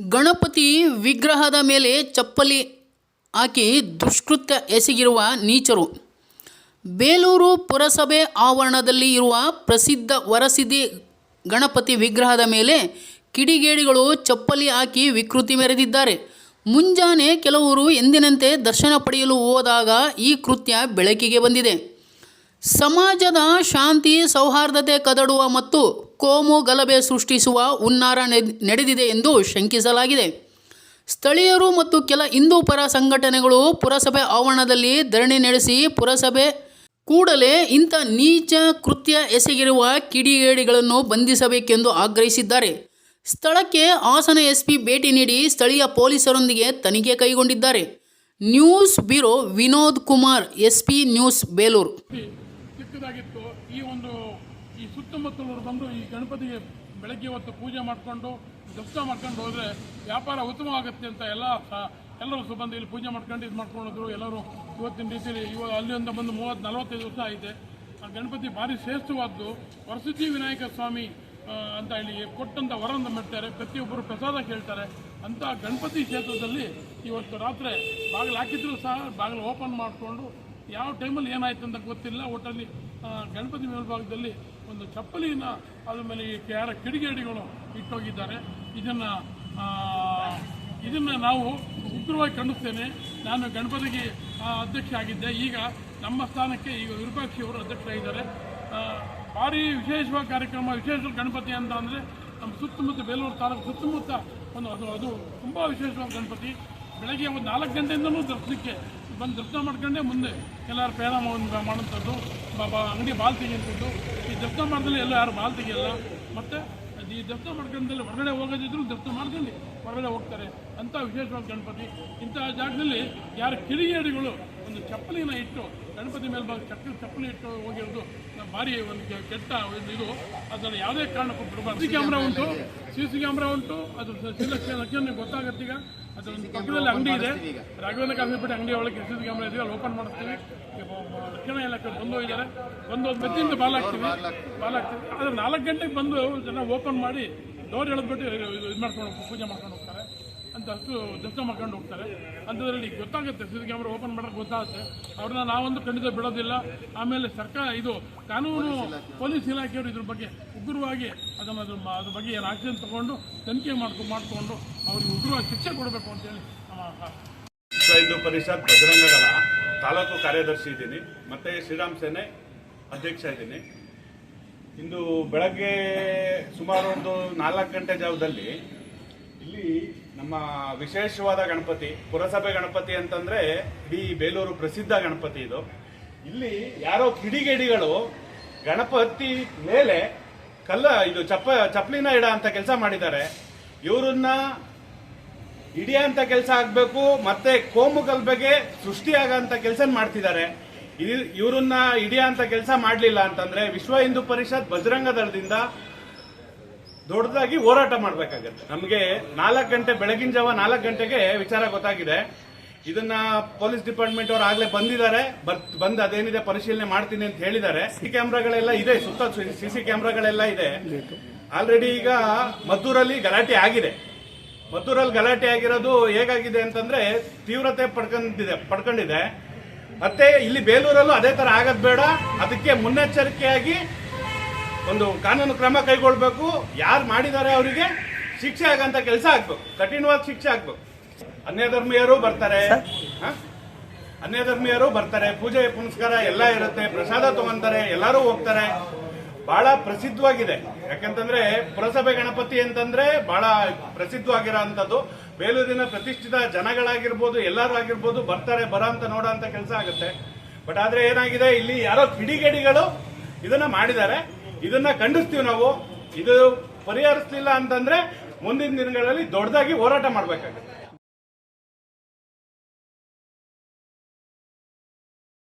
ಗಣಪತಿ ವಿಗ್ರಹದ ಮೇಲೆ ಚಪ್ಪಲಿ ಹಾಕಿ ದುಷ್ಕೃತ್ಯ ಎಸಗಿರುವ ನೀಚರು. ಬೇಲೂರು ಪುರಸಭೆ ಆವರಣದಲ್ಲಿ ಇರುವ ಪ್ರಸಿದ್ಧ ವರಸಿದ್ಧಿ ಗಣಪತಿ ವಿಗ್ರಹದ ಮೇಲೆ ಕಿಡಿಗೇಡಿಗಳು ಚಪ್ಪಲಿ ಹಾಕಿ ವಿಕೃತಿ ಮೆರೆದಿದ್ದಾರೆ. ಮುಂಜಾನೆ ಕೆಲವರು ಎಂದಿನಂತೆ ದರ್ಶನ ಪಡೆಯಲು ಹೋದಾಗ ಈ ಕೃತ್ಯ ಬೆಳಕಿಗೆ ಬಂದಿದೆ. ಸಮಾಜದ ಶಾಂತಿ, ಸೌಹಾರ್ದತೆ ಕದಡುವ ಮತ್ತು ಕೋಮು ಗಲಭೆ ಸೃಷ್ಟಿಸುವ ಹುನ್ನಾರ ನೆಡ್- ನಡೆದಿದೆ ಎಂದು ಶಂಕಿಸಲಾಗಿದೆ. ಸ್ಥಳೀಯರು ಮತ್ತು ಕೆಲ ಹಿಂದೂ ಪರ ಸಂಘಟನೆಗಳು ಪುರಸಭೆ ಆವರಣದಲ್ಲಿ ಧರಣಿ ನಡೆಸಿ ಪುರಸಭೆ ಕೂಡಲೇ ಇಂಥ ನೀಚ, ಕೃತ್ಯ ಎಸಗಿರುವ ಕಿಡಿಗೇಡಿಗಳನ್ನು ಬಂಧಿಸಬೇಕೆಂದು ಆಗ್ರಹಿಸಿದ್ದಾರೆ. ಸ್ಥಳಕ್ಕೆ ಹಾಸನ ಎಸ್ಪಿ ಭೇಟಿ ನೀಡಿ ಸ್ಥಳೀಯ ಪೊಲೀಸರೊಂದಿಗೆ ತನಿಖೆ ಕೈಗೊಂಡಿದ್ದಾರೆ. News bureau Vinod Kumar, SP news Belur. ಚಿಕ್ಕದಾಗಿತ್ತು ಈ ಒಂದು ಈ ಸುತ್ತಮುತ್ತಲವರು ಬಂದು ಈ ಗಣಪತಿಗೆ ಬೆಳಗ್ಗೆ ಹೊತ್ತು ಪೂಜೆ ಮಾಡಿಕೊಂಡು ದರ್ಶನ ಮಾಡ್ಕೊಂಡು ಹೋದರೆ ವ್ಯಾಪಾರ ಉತ್ತಮವಾಗುತ್ತೆ ಅಂತ ಎಲ್ಲ ಎಲ್ಲರೂ ಸಹ ಬಂದು ಇಲ್ಲಿ ಪೂಜೆ ಮಾಡ್ಕೊಂಡು ಇದು ಮಾಡ್ಕೊಂಡಿದ್ರು. ಎಲ್ಲರೂ ಇವತ್ತಿನ ರೀತಿಯಲ್ಲಿ ಇವಾಗ ಅಲ್ಲಿಂದ ಬಂದು ಮೂವತ್ತು, ನಲವತ್ತೈದು ವರ್ಷ ಆಗಿದೆ ಆ ಗಣಪತಿ ಭಾರಿ ಶ್ರೇಷ್ಠವಾದ್ದು. ವರಸಿದ್ಧಿ ವಿನಾಯಕ ಸ್ವಾಮಿ ಅಂತ ಹೇಳಿ ಕೊಟ್ಟಂತ ವರವನ್ನು ಮಾಡ್ತಾರೆ ಪ್ರತಿಯೊಬ್ಬರು ಪ್ರಸಾದ ಕೇಳ್ತಾರೆ. ಅಂತ ಗಣಪತಿ ಕ್ಷೇತ್ರದಲ್ಲಿ ಇವತ್ತು ರಾತ್ರಿ ಬಾಗಿಲು ಹಾಕಿದ್ರು ಸಹ, ಬಾಗಿಲು ಓಪನ್ ಮಾಡಿಕೊಂಡು ಯಾವ ಟೈಮಲ್ಲಿ ಏನಾಯ್ತು ಅಂತ ಗೊತ್ತಿಲ್ಲ. ಒಟ್ಟಲ್ಲಿ ಗಣಪತಿ ಮೇಲ್ಭಾಗದಲ್ಲಿ ಒಂದು ಚಪ್ಪಲಿನ ಅದ್ರ ಮೇಲೆ ಈ ಯಾರ ಕಿಡಿಗೇಡಿಗಳು ಇಟ್ಟೋಗಿದ್ದಾರೆ. ಇದನ್ನು ಇದನ್ನು ನಾವು ಉಗ್ರವಾಗಿ ಖಂಡಿಸ್ತೇನೆ. ನಾನು ಗಣಪತಿಗೆ ಅಧ್ಯಕ್ಷ ಆಗಿದ್ದೆ. ಈಗ ನಮ್ಮ ಸ್ಥಾನಕ್ಕೆ ಈಗ ವಿರೂಪಾಕ್ಷಿ ಅವರು ಅಧ್ಯಕ್ಷರಾಗಿದ್ದಾರೆ ಭಾರಿ ವಿಶೇಷವಾದ ಕಾರ್ಯಕ್ರಮ, ವಿಶೇಷ ಗಣಪತಿ ಅಂತ ಅಂದರೆ ನಮ್ಮ ಸುತ್ತಮುತ್ತ ಬೇಲೂರು ತಾಲೂಕು ಸುತ್ತಮುತ್ತ ಒಂದು ಅದು ಅದು ತುಂಬ ವಿಶೇಷವಾದ ಗಣಪತಿ. ಬೆಳಗ್ಗೆ ಒಂದು ನಾಲ್ಕು ಗಂಟೆಯಿಂದನೂ ದರ್ಶನಕ್ಕೆ ಬಂದು ದರ್ಶನ ಮಾಡ್ಕೊಂಡೆ ಮುಂದೆ ಎಲ್ಲರೂ ಪ್ರಯಾಣ ಮಾಡೋಂಥದ್ದು ಅಂಗಡಿ ಬಾಲ್ ತೆಗೆಯುವಂಥದ್ದು. ಈ ದರ್ಶನ ಮಾಡಿದಲ್ಲಿ ಎಲ್ಲ ಯಾರು ಬಾಲ್ ತೆಗಿಯಲ್ಲ. ಮತ್ತು ಈ ದರ್ಶನ ಮಾಡ್ಕೊಂಡಲ್ಲಿ ಹೊರಗಡೆ ಹೋಗೋದಿದ್ರು ದರ್ಶನ ಮಾಡ್ಕೊಂಡು ಹೊರಗಡೆ ಹೋಗ್ತಾರೆ. ಅಂಥ ವಿಶೇಷವಾದ ಗಣಪತಿ. ಇಂಥ ಜಾಗದಲ್ಲಿ ಯಾರು ಕಿಡಿಗೇಡಿಗಳು ಒಂದು ಚಪ್ಪಲಿನ ಇಟ್ಟು ಗಣಪತಿ ಮೇಲ್ಭಾಗ ಚಪ್ಪಲಿ ಚಪ್ಪಲಿ ಇಟ್ಟು ಹೋಗಿರೋದು ಭಾರಿ ಒಂದು ಕೆಟ್ಟ ಒಂದು ಇದು. ಅದನ್ನು ಯಾವುದೇ ಕಾರಣಕ್ಕೂ ಬಿಡಬಾರ್ದು. ಸಿ ಕ್ಯಾಮ್ರಾ ಉಂಟು. ಸಿ ಸಿ ಕ್ಯಾಮ್ರಾ ಉಂಟು. ಅದು ಲಕ್ಷಣ ಗೊತ್ತಾಗತ್ತೆ ಈಗ. ಅದರ ಒಂದು ಪಕ್ಕದಲ್ಲಿ ಅಂಗಡಿ ಇದೆ. ರಾಘವೇಂದ್ರ ಕಾಫಿ ಪಟ್ಟಿ ಅಂಗಡಿ ಒಳಗೆ ಸಿ ಸಿ ಕ್ಯಾಮ್ರಾ ಇದೆ. ಅಲ್ಲಿ ಓಪನ್ ಮಾಡ್ತೀವಿ ರಕ್ಷಣಾ ಇಲಾಖೆ ಬಂದು ಹೋಗಿದ್ದಾರೆ. ಬಂದು ಒಂದು ಮೆತ್ತಿಂದ ಬಾಲಾಗ್ತೀವಿ ಬಾಲಾಗ್ತೀವಿ ಆದರೆ ನಾಲ್ಕು ಗಂಟೆಗೆ ಬಂದು ಜನ ಓಪನ್ ಮಾಡಿ ಡೋರ್ ಎಳೆದ್ಬಿಟ್ಟು ಇದು ಮಾಡ್ಕೊಂಡು ಪೂಜೆ ಮಾಡ್ಕೊಂಡು ಹೋಗ್ತಾರೆ. ಅಂತ ಅಷ್ಟು ದರ್ಶನ ಮಾಡ್ಕೊಂಡು ಹೋಗ್ತಾರೆ. ಅಂಥದ್ರಲ್ಲಿ ಗೊತ್ತಾಗುತ್ತೆ. ಸಿ ಸಿ ಕ್ಯಾಮ್ರಾ ಓಪನ್ ಮಾಡೋಕೆ ಗೊತ್ತಾಗುತ್ತೆ. ಅವ್ರನ್ನ ನಾವೊಂದು ಖಂಡಿತ ಬಿಡೋದಿಲ್ಲ. ಆಮೇಲೆ ಸರ್ಕಾರ ಇದು ಕಾನೂನು ಪೊಲೀಸ್ ಇಲಾಖೆಯವರು ಇದ್ರ ಬಗ್ಗೆ ಉಗ್ರವಾಗಿ ಅದನ್ನು ಅದ್ರ ಅದ್ರ ಬಗ್ಗೆ ಏನು ಆಕ್ಷನ್ ತಗೊಂಡು ತನಿಖೆ ಮಾಡ್ಕೊಂಡು ಮಾಡಿಕೊಂಡು ಅವ್ರಿಗೆ ಉಗ್ರವಾಗಿ ಶಿಕ್ಷೆ ಕೊಡಬೇಕು ಅಂತೇಳಿ ನಮ್ಮ. ವಿಶ್ವ ಹಿಂದೂ ಪರಿಷತ್ ಬಜರಂಗದಳ ತಾಲೂಕು ಕಾರ್ಯದರ್ಶಿ ಇದ್ದೀನಿ. ಮತ್ತೆ ಶ್ರೀರಾಮ್ ಸೇನೆ ಅಧ್ಯಕ್ಷ ಇದ್ದೀನಿ. ಇಂದು ಬೆಳಗ್ಗೆ ಸುಮಾರು ಒಂದು ನಾಲ್ಕು ಗಂಟೆ ಜಾವದಲ್ಲಿ ನಮ್ಮ ವಿಶೇಷವಾದ ಗಣಪತಿ, ಪುರಸಭೆ ಗಣಪತಿ ಅಂತಂದ್ರೆ ಇಡೀ ಬೇಲೂರು ಪ್ರಸಿದ್ಧ ಗಣಪತಿ ಇದು. ಇಲ್ಲಿ ಯಾರೋ ಕಿಡಿಗೇಡಿಗಳು ಗಣಪತಿ ಮೇಲೆ ಕಲ್ಲ, ಇದು ಚಪ್ಪ, ಚಪ್ಪಲಿನ ಇಡ ಅಂತ ಕೆಲಸ ಮಾಡಿದ್ದಾರೆ. ಇವರನ್ನ ಹಿಡಿಯಂತ ಕೆಲಸ ಆಗಬೇಕು, ಮತ್ತೆ ಕೋಮು ಗಲಭೆಗೆ ಸೃಷ್ಟಿಯಾಗಂತ ಕೆಲಸ ಮಾಡ್ತಿದ್ದಾರೆ. ಇವರನ್ನ ಇವ್ರನ್ನ ಹಿಡಿಯಂತ ಕೆಲಸ ಮಾಡಲಿಲ್ಲ ಅಂತಂದ್ರೆ ವಿಶ್ವ ಹಿಂದೂ ಪರಿಷತ್ ಬಜರಂಗ ದಳದಿಂದ ದೊಡ್ಡದಾಗಿ ಹೋರಾಟ ಮಾಡಬೇಕಾಗತ್ತೆ. ನಮಗೆ ನಾಲ್ಕು ಗಂಟೆ, ಬೆಳಗಿನ ಜಾವ ನಾಲ್ಕು ಗಂಟೆಗೆ ವಿಚಾರ ಗೊತ್ತಾಗಿದೆ. ಇದನ್ನ ಪೊಲೀಸ್ ಡಿಪಾರ್ಟ್ಮೆಂಟ್ ಅವರು ಆಗ್ಲೇ ಬಂದಿದ್ದಾರೆ. ಬಂದ್ ಅದೇನಿದೆ ಪರಿಶೀಲನೆ ಮಾಡ್ತೀನಿ ಅಂತ ಹೇಳಿದ್ದಾರೆ. ಸಿ ಕ್ಯಾಮ್ರಾಗಳೆಲ್ಲ ಇದೆ, ಸುತ್ತ ಸಿಸಿ ಕ್ಯಾಮ್ರಾಗಳೆಲ್ಲ ಇದೆ. ಆಲ್ರೆಡಿ ಈಗ ಮದ್ದೂರಲ್ಲಿ ಗಲಾಟೆ ಆಗಿದೆ. ಮದ್ದೂರಲ್ಲಿ ಗಲಾಟೆ ಆಗಿರೋದು ಹೇಗಾಗಿದೆ ಅಂತಂದ್ರೆ ತೀವ್ರತೆ ಪಡ್ಕೊಂಡಿದೆ ಪಡ್ಕೊಂಡಿದೆ. ಮತ್ತೆ ಇಲ್ಲಿ ಬೇಲೂರಲ್ಲೂ ಅದೇ ತರ ಆಗದ್ ಬೇಡ. ಅದಕ್ಕೆ ಮುನ್ನೆಚ್ಚರಿಕೆಯಾಗಿ ಒಂದು ಕಾನೂನು ಕ್ರಮ ಕೈಗೊಳ್ಬೇಕು. ಯಾರು ಮಾಡಿದ್ದಾರೆ ಅವರಿಗೆ? ಶಿಕ್ಷೆ ಆಗಂತ ಕೆಲಸ ಆಗ್ಬೇಕು. ಕಠಿಣವಾದ ಶಿಕ್ಷೆ ಆಗ್ಬೇಕು. ಅನ್ಯ ಧರ್ಮೀಯರು ಬರ್ತಾರೆ. ಅನ್ಯಧರ್ಮೀಯರು ಅನ್ಯ ಧರ್ಮೀಯರು ಬರ್ತಾರೆ. ಪೂಜೆ ಪುನಸ್ಕಾರ ಎಲ್ಲ ಇರುತ್ತೆ. ಪ್ರಸಾದ ತಗೊಂತಾರೆ. ಎಲ್ಲರೂ ಹೋಗ್ತಾರೆ. ಬಹಳ ಪ್ರಸಿದ್ಧವಾಗಿದೆ. ಯಾಕಂತಂದ್ರೆ ಪುರಸಭೆ ಗಣಪತಿ ಅಂತಂದ್ರೆ ಬಹಳ ಪ್ರಸಿದ್ಧವಾಗಿರೋ ಅಂತದ್ದು ಬೇಲೂರಿನ ಪ್ರತಿಷ್ಠಿತ ಜನಗಳಾಗಿರ್ಬೋದು ಎಲ್ಲರೂ ಆಗಿರ್ಬೋದು ಬರ್ತಾರೆ ಬರೋ ಅಂತ ನೋಡೋ ಅಂತ ಕೆಲಸ ಆಗುತ್ತೆ. ಬಟ್ ಆದ್ರೆ ಏನಾಗಿದೆ? ಇಲ್ಲಿ ಯಾರೋ ಕಿಡಿಗೇಡಿಗಳು ಇದನ್ನ ಮಾಡಿದ್ದಾರೆ. ಇದನ್ನ ಖಂಡಿಸ್ತೀವಿ ನಾವು. ಇದು ಪರಿಹರಿಸಲಿಲ್ಲ ಅಂತಂದ್ರೆ ಮುಂದಿನ ದಿನಗಳಲ್ಲಿ ದೊಡ್ಡದಾಗಿ ಹೋರಾಟ ಮಾಡ್ಬೇಕಾಗುತ್ತೆ.